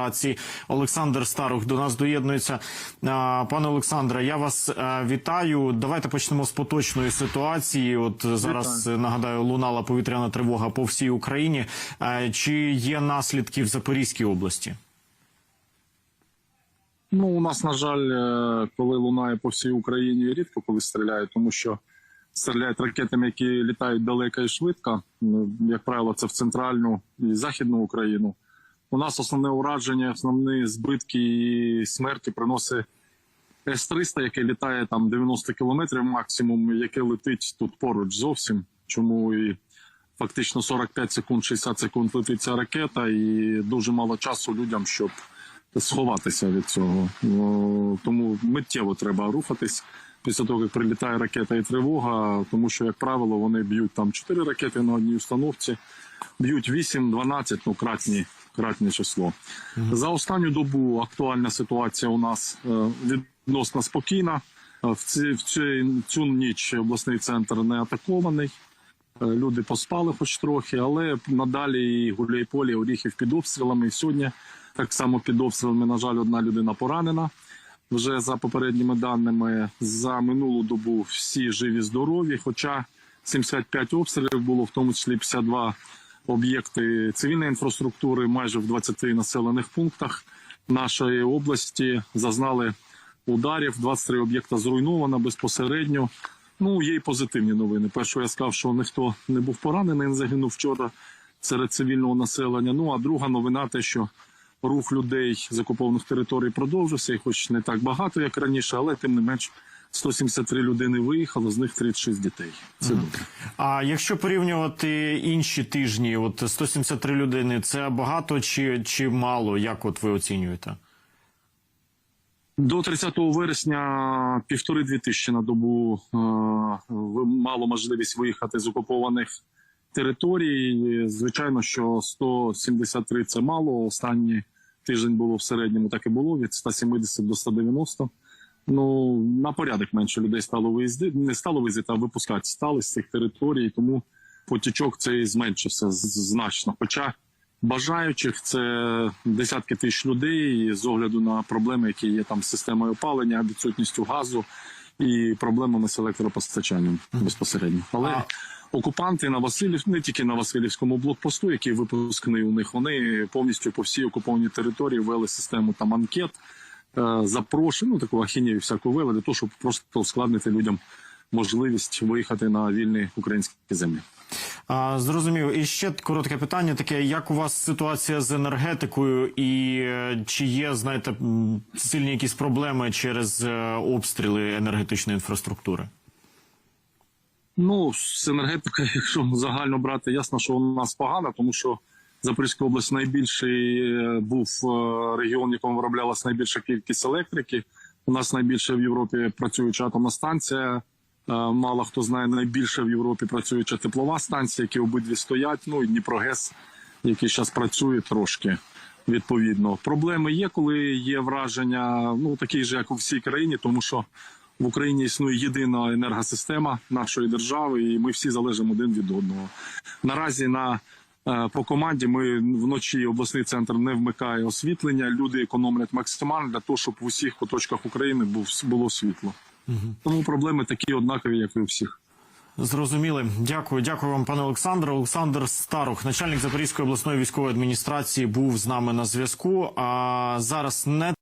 Федерації Олександр Старух до нас доєднується. Пане Олександре, я вас е, вітаю. Давайте почнемо з поточної ситуації. От зараз е, нагадаю, лунала повітряна тривога по всій Україні. Е, Чи є наслідки в Запорізькій області? Ну, у нас, на жаль, е, коли лунає по всій Україні, рідко коли стріляють, тому що стріляють ракетами, які літають далеко і швидко. Ну, Як правило, це в центральну і західну Україну. У нас основне ураження, основні збитки і смерті приносить С-300, яке літає там 90 кілометрів максимум, яке летить тут поруч зовсім. Чому і фактично 45 секунд, 60 секунд летить ця ракета, і дуже мало часу людям, щоб сховатися від цього. Ну, Тому миттєво треба рухатись після того, як прилітає ракета і тривога, тому що, як правило, вони б'ють там 4 ракети на одній установці, б'ють 8-12, ну кратні, кратне число. За останню добу актуальна ситуація у нас е, відносно спокійна. Е, В, ці, цю ніч обласний центр не атакований. Е, Люди поспали хоч трохи, але надалі і Гуляйполі, Оріхів під обстрілами. І сьогодні так само під обстрілами, на жаль, одна людина поранена. Вже за попередніми даними, за минулу добу всі живі, здорові. Хоча 75 обстрілів було, в тому числі 52 об'єкти цивільної інфраструктури, майже в 20 населених пунктах нашої області зазнали ударів. 23 об'єкта зруйновано безпосередньо. Ну, є й позитивні новини. Перше, я сказав, що ніхто не був поранений, не загинув вчора серед цивільного населення. Ну а друга новина, те, що рух людей з окупованих територій продовжився, і хоч не так багато, як раніше, але тим не менш 173 людини виїхало, з них 36 дітей. Це добре. А якщо порівнювати інші тижні, от 173 людини, це багато чи, чи мало? Як от ви оцінюєте? До 30 вересня півтори-дві тисячі на добу е, мало можливість виїхати з окупованих територій. Звичайно, що 173 – це мало. Останній тиждень було в середньому так і було від 170 до 190. Ну на порядок менше людей стало виїздити, не стало виїздити, а випускати стали з цих територій, тому потічок цей зменшився значно. Хоча бажаючих це десятки тисяч людей і з огляду на проблеми, які є там з системою опалення, відсутністю газу і проблемами з електропостачанням безпосередньо. Але окупанти на Василів, не тільки на Васильівському блокпосту, який випускний у них, вони повністю по всій окупованій території ввели систему там анкет, запрошень, ну таку ахінію всяку ввели для того, щоб просто ускладнити людям можливість виїхати на вільні українські землі. А, зрозумів. І ще коротке питання: таке: як у вас ситуація з енергетикою, і е, чи є, знаєте, сильні якісь проблеми через е, обстріли енергетичної інфраструктури? Ну, з енергетикою, якщо загально брати, ясно, що у нас погано, тому що Запорізька область найбільший е, був е, регіон, якому вироблялася найбільша кількість електрики. У нас найбільше в Європі працююча атомна станція. Е, Мало хто знає, найбільше в Європі працююча теплова станція, які обидві стоять. Ну і Дніпрогес, який зараз працює трошки. Відповідно, проблеми є, коли є враження, ну такі ж, як у всій країні, тому що в Україні існує єдина енергосистема нашої держави, і ми всі залежимо один від одного. Наразі на по команді ми вночі обласний центр не вмикає освітлення. Люди економлять максимально для того, щоб в усіх куточках України було світло. Тому проблеми такі однакові, як і у всіх. Зрозуміли. Дякую, дякую вам, пане Олександре. Олександр Старух, начальник Запорізької обласної військової адміністрації, був з нами на зв'язку. А зараз не